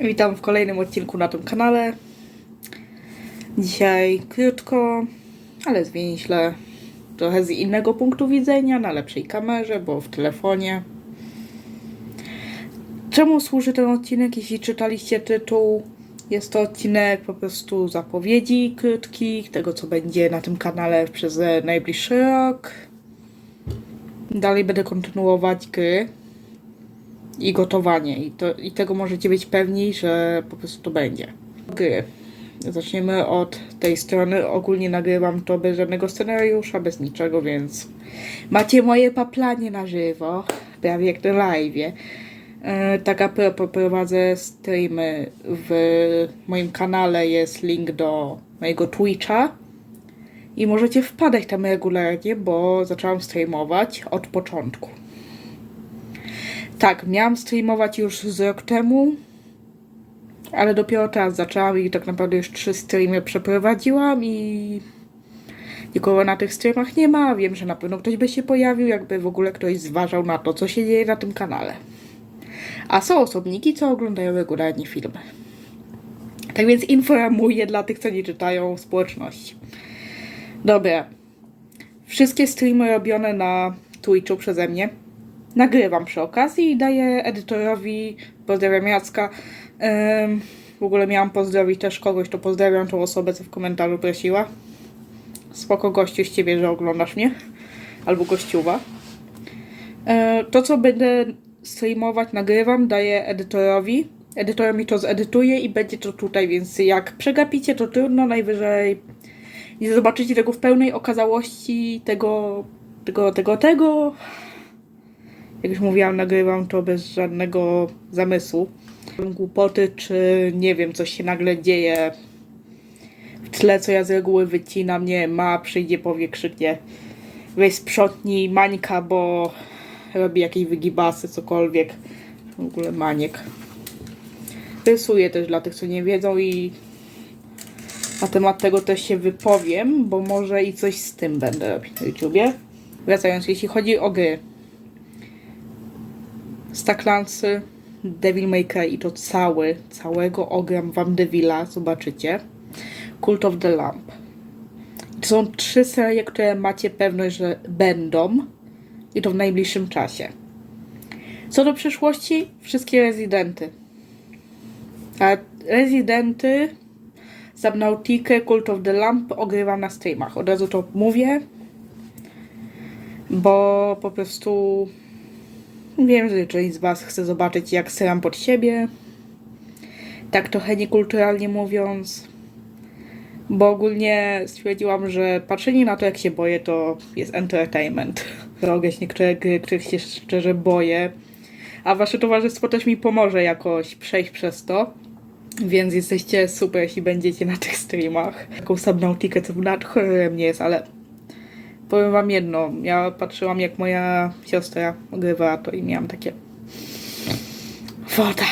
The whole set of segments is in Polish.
Witam w kolejnym odcinku na tym kanale. Dzisiaj krótko, ale zwięźle. Trochę z innego punktu widzenia, na lepszej kamerze, bo w telefonie. Czemu służy ten odcinek? Jeśli czytaliście tytuł, jest to odcinek po prostu zapowiedzi krótkich, tego co będzie na tym kanale przez najbliższy rok. Dalej będę kontynuować gry i gotowanie. I, to, I tego możecie być pewni, że po prostu to będzie. Gry. Zaczniemy od tej strony. Ogólnie nagrywam to bez żadnego scenariusza, bez niczego, więc macie moje paplanie na żywo, prawie jak na live. E, tak a propos, prowadzę streamy w moim kanale, jest link do mojego Twitcha i możecie wpadać tam regularnie, bo zaczęłam streamować od początku. Tak, miałam streamować już z rok temu, ale dopiero teraz zaczęłam i tak naprawdę już trzy streamy przeprowadziłam i nikogo na tych streamach nie ma. Wiem, że na pewno ktoś by się pojawił, jakby w ogóle ktoś zważał na to, co się dzieje na tym kanale. A są osobniki, co oglądają regularnie filmy. Tak więc informuję dla tych, co nie czytają społeczności. Dobra. Wszystkie streamy robione na Twitchu przeze mnie nagrywam przy okazji i daję edytorowi, pozdrawiam Jacka. Ym, w ogóle miałam pozdrowić też kogoś, to pozdrawiam tą osobę, co w komentarzu prosiła. Spoko gościu z ciebie, że oglądasz mnie. Albo gościuwa. Yy, to, co będę streamować, nagrywam, daję edytorowi. Edytor mi to zedytuje i będzie to tutaj, więc jak przegapicie, to trudno, najwyżej nie zobaczycie tego w pełnej okazałości, tego, tego, tego, tego. Jak już mówiłam, nagrywam to bez żadnego zamysłu. Głupoty, czy nie wiem, coś się nagle dzieje w tle, co ja z reguły wycinam, nie ma, przyjdzie, powie, krzyknie weź sprzątnij Mańka, bo robi jakieś wygibasy, cokolwiek. W ogóle Maniek. Rysuję też dla tych, co nie wiedzą i na temat tego też się wypowiem, bo może i coś z tym będę robić na YouTubie. Wracając, jeśli chodzi o gry. Staklansy, Devil May Cry i to cały, całego ogram wam Devila, zobaczycie. Cult of the Lamp. To są trzy serie, które macie pewność, że będą i to w najbliższym czasie. Co do przyszłości, wszystkie rezydenty. A rezydenty, Subnautikę, Cult of the Lamp ogrywam na streamach. Od razu to mówię, bo po prostu Wiem, że część z Was chce zobaczyć, jak syram pod siebie. Tak trochę niekulturalnie mówiąc. Bo ogólnie stwierdziłam, że patrzenie na to, jak się boję, to jest entertainment. Robić niektóre gry, których się szczerze boję. A Wasze towarzystwo też mi pomoże jakoś przejść przez to. Więc jesteście super, jeśli będziecie na tych streamach. Taką Subnautikę, co nad horrorem nie jest, ale powiem wam jedno, ja patrzyłam jak moja siostra ogrywała to i miałam takie woda.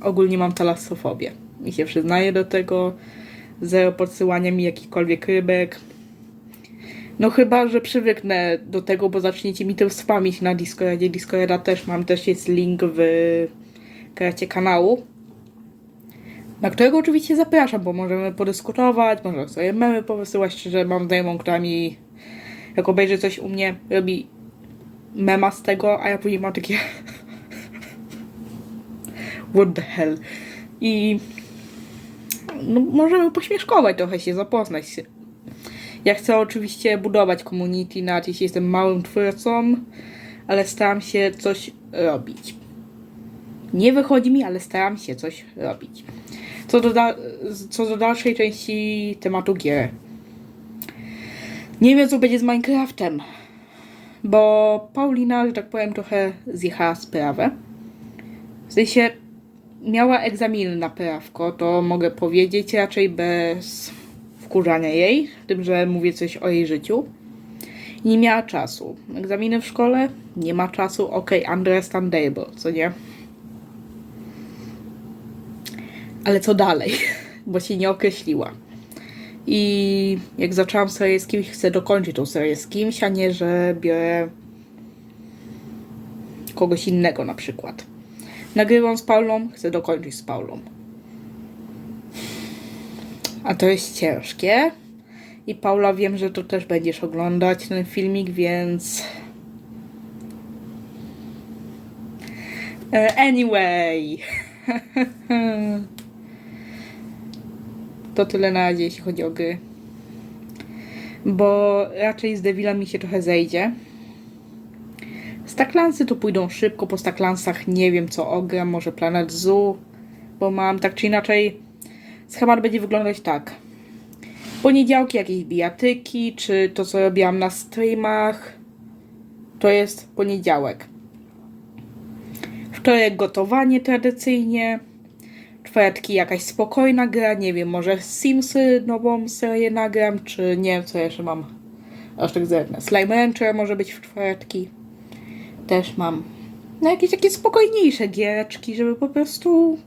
Ogólnie mam talassofobię i się przyznaję do tego. Zero podsyłania mi jakichkolwiek rybek. No chyba, że przywyknę do tego, bo zaczniecie mi to spamić na Discordzie. Discorda też mam, też jest link w karcie kanału. Na którego oczywiście zapraszam, bo możemy podyskutować, możemy sobie memy powysyłać. Szczerze mam znajomą, która mi jak obejrzy coś u mnie, robi mema z tego, a ja później mam takie what the hell. I no, możemy pośmieszkować trochę się, zapoznać się. Ja chcę oczywiście budować community, nawet jeśli jestem małym twórcą, ale staram się coś robić. Nie wychodzi mi, ale staram się coś robić. Co do, co do dalszej części tematu gier. Nie wiem, co będzie z Minecraftem. Bo Paulina, że tak powiem, trochę zjechała sprawę. W sensie miała egzaminy na prawko, to mogę powiedzieć raczej bez wkurzania jej, tym, że mówię coś o jej życiu. Nie miała czasu. Egzaminy w szkole? Nie ma czasu. Ok, understandable, co nie? Ale co dalej? Bo się nie określiła. I jak zaczęłam serię z kimś, chcę dokończyć tą serię z kimś, a nie, że biorę kogoś innego na przykład. Nagrywam z Paulą, chcę dokończyć z Paulą. A to jest ciężkie. I Paula, wiem, że to też będziesz oglądać ten filmik, więc. E, Anyway. To tyle na razie, jeśli chodzi o gry. Bo raczej z Devila mi się trochę zejdzie. Staklansy to pójdą szybko, po Staklansach nie wiem co ogram, może Planet Zoo, bo mam tak czy inaczej schemat będzie wyglądać tak. Poniedziałki jakieś bijatyki, czy to co robiłam na streamach, to jest poniedziałek. Wtorek gotowanie tradycyjnie, czwartki jakaś spokojna gra, nie wiem, może Simsy nową serię nagram, czy nie wiem co jeszcze mam. Aż tak zerknę. Slime Rancher może być w czwartki też mam no jakieś takie spokojniejsze giereczki, żeby po prostu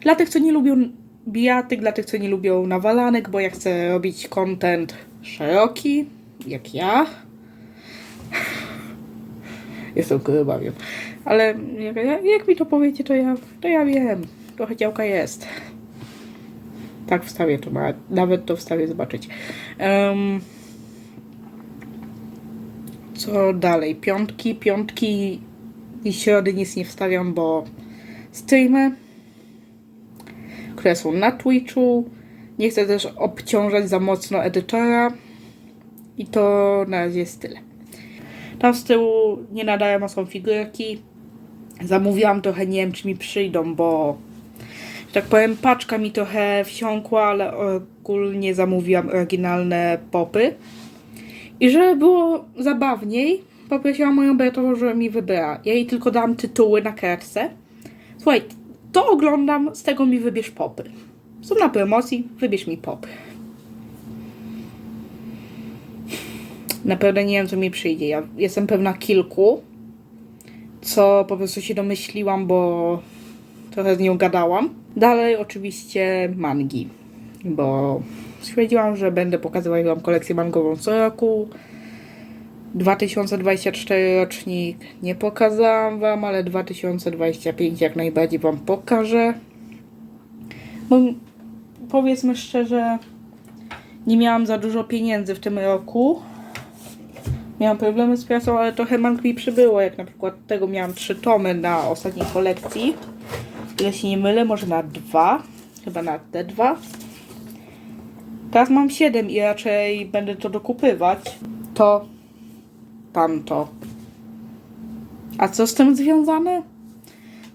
dla tych, co nie lubią bijatyk, dla tych, co nie lubią nawalanek, bo ja chcę robić content szeroki, jak ja. Jestem chyba wiem. Ale jak, jak mi to powiecie, to ja, to ja wiem. Trochę działka jest. Tak wstawię to, nawet to wstawię zobaczyć. Em, co dalej? Piątki, piątki i środy nic nie wstawiam, bo streamy, które są na Twitchu. Nie chcę też obciążać za mocno edytora. I to na razie jest tyle. Tam z tyłu nie nadają, a są figurki. Zamówiłam trochę, nie wiem czy mi przyjdą, bo tak powiem, paczka mi trochę wsiąkła, ale ogólnie zamówiłam oryginalne popy. I żeby było zabawniej, poprosiłam moją Bertową, żeby mi wybrała. Ja jej tylko dałam tytuły na kartce. Słuchaj, to oglądam, z tego mi wybierz popy. Są na promocji, wybierz mi popy. Naprawdę nie wiem, co mi przyjdzie. Ja jestem pewna kilku, co po prostu się domyśliłam, bo trochę z nią gadałam. Dalej oczywiście mangi, bo stwierdziłam, że będę pokazywać Wam kolekcję mangową co roku. 2024 rocznik nie pokazałam Wam, ale 2025 jak najbardziej Wam pokażę. Bo powiedzmy szczerze, nie miałam za dużo pieniędzy w tym roku. Miałam problemy z pracą, ale trochę mang mi przybyło. Jak na przykład tego miałam trzy tomy na ostatniej kolekcji. Ile się nie mylę, może na dwa. Chyba na te dwa. Teraz mam 7 i raczej będę to dokupywać. To, tamto. A co z tym związane?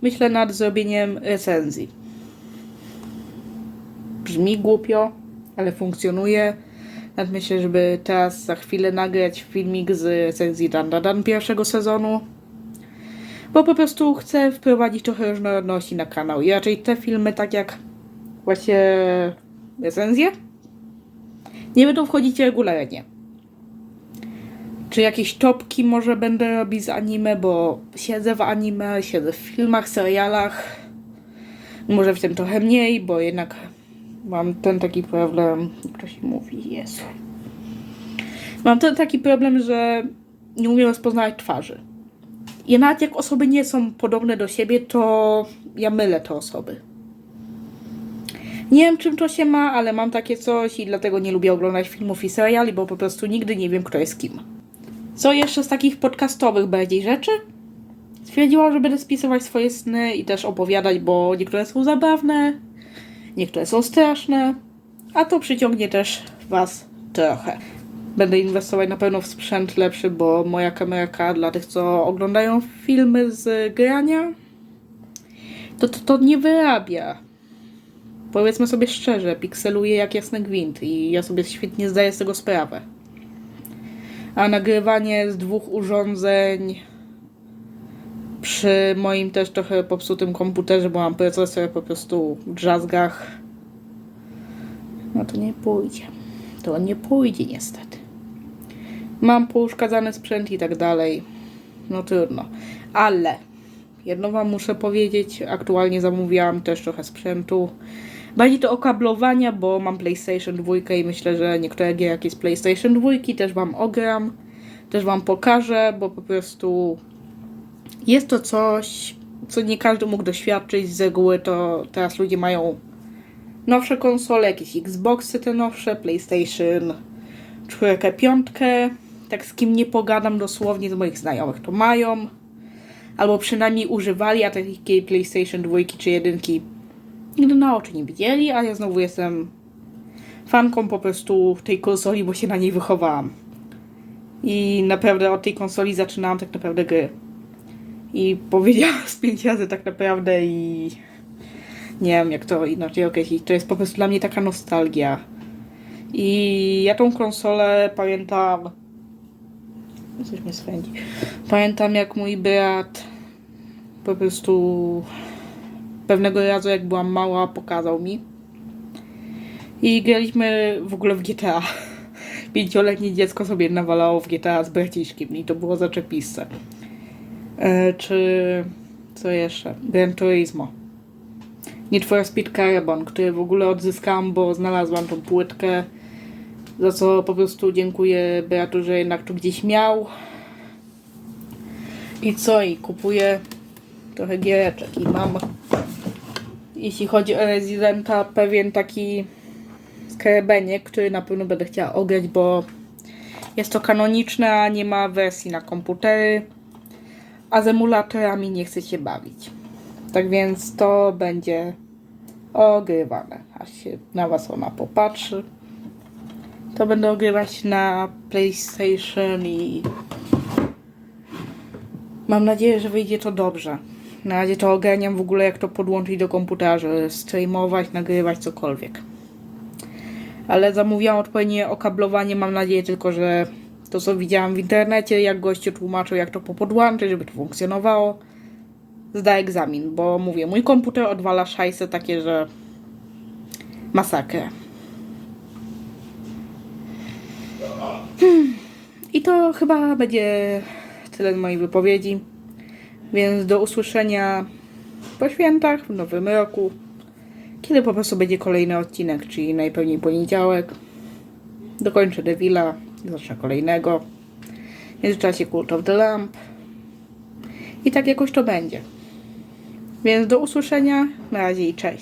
Myślę nad zrobieniem recenzji. Brzmi głupio, ale funkcjonuje. Nawet myślę, żeby teraz za chwilę nagrać filmik z recenzji Dan Dan Dan pierwszego sezonu. Bo po prostu chcę wprowadzić trochę różnorodności na kanał. I raczej te filmy, tak jak właśnie recenzje, nie będą wchodzić regularnie. Czy jakieś topki może będę robić z anime, bo siedzę w anime, siedzę w filmach, serialach. Może w tym trochę mniej, bo jednak mam ten taki problem, jak to się mówi, Jezu. Mam ten taki problem, że nie umiem rozpoznawać twarzy. I nawet jak osoby nie są podobne do siebie, to ja mylę te osoby. Nie wiem, czym to się ma, ale mam takie coś i dlatego nie lubię oglądać filmów i seriali, bo po prostu nigdy nie wiem, kto jest kim. Co jeszcze z takich podcastowych bardziej rzeczy? Stwierdziłam, że będę spisywać swoje sny i też opowiadać, bo niektóre są zabawne, niektóre są straszne, a to przyciągnie też Was trochę. Będę inwestować na pewno w sprzęt lepszy, bo moja kamerka dla tych, co oglądają filmy z grania, to to, to nie wyrabia. Powiedzmy sobie szczerze, pikseluje jak jasny gwint i ja sobie świetnie zdaję z tego sprawę. A nagrywanie z dwóch urządzeń przy moim też trochę popsutym komputerze, bo mam procesor po prostu w drzazgach, no to nie pójdzie. To nie pójdzie niestety. Mam pouszkadzany sprzęt i tak dalej. No trudno. Ale jedno wam muszę powiedzieć, aktualnie zamówiłam też trochę sprzętu. Bardziej to okablowania, bo mam PlayStation 2 i myślę, że niektóre gierki z PlayStation 2 też wam ogram. Też wam pokażę, bo po prostu jest to coś, co nie każdy mógł doświadczyć. Z reguły to teraz ludzie mają nowsze konsole, jakieś Xboxy te nowsze, PlayStation czwórkę, piątkę. Tak z kim nie pogadam dosłownie z moich znajomych to mają. Albo przynajmniej używali, a takiej PlayStation 2 czy 1 nigdy na oczy nie widzieli, a ja znowu jestem fanką po prostu tej konsoli, bo się na niej wychowałam. I naprawdę od tej konsoli zaczynałam tak naprawdę gry. I powiedziałam z pięć razy tak naprawdę i nie wiem jak to inaczej określić. To jest po prostu dla mnie taka nostalgia. I ja tą konsolę pamiętam. Coś mnie swędzi. Pamiętam jak mój brat po prostu pewnego razu jak byłam mała pokazał mi. I graliśmy w ogóle w GTA. Pięcioletnie dziecko sobie nawalało w GTA z braciszkiem i to było zaczepiste. E, czy co jeszcze? Gran Turismo. Need for Speed Carbon, który w ogóle odzyskałam, bo znalazłam tą płytkę. Za co po prostu dziękuję bratu, że jednak to gdzieś miał. I co? I kupuję trochę giereczek i mam jeśli chodzi o Residenta, pewien taki skarbeniek, który na pewno będę chciała ograć, bo jest to kanoniczne, a nie ma wersji na komputery, a z emulatorami nie chce się bawić. Tak więc to będzie ogrywane, aż się na was ona popatrzy. To będę ogrywać na PlayStation i mam nadzieję, że wyjdzie to dobrze. Na razie to ogarniam w ogóle jak to podłączyć do komputera, żeby streamować, nagrywać cokolwiek. Ale zamówiłam odpowiednie okablowanie, mam nadzieję tylko, że to co widziałam w internecie, jak goście tłumaczył jak to popodłączyć, żeby to funkcjonowało, zda egzamin, bo mówię, mój komputer odwala szajse takie, że masakrę. I to chyba będzie tyle mojej wypowiedzi. Więc do usłyszenia po świętach, w nowym roku, kiedy po prostu będzie kolejny odcinek, czyli najpewniej poniedziałek. Dokończę Devila, zacznę kolejnego. W międzyczasie Cult of the Lamp. I tak jakoś to będzie. Więc do usłyszenia. Na razie i cześć.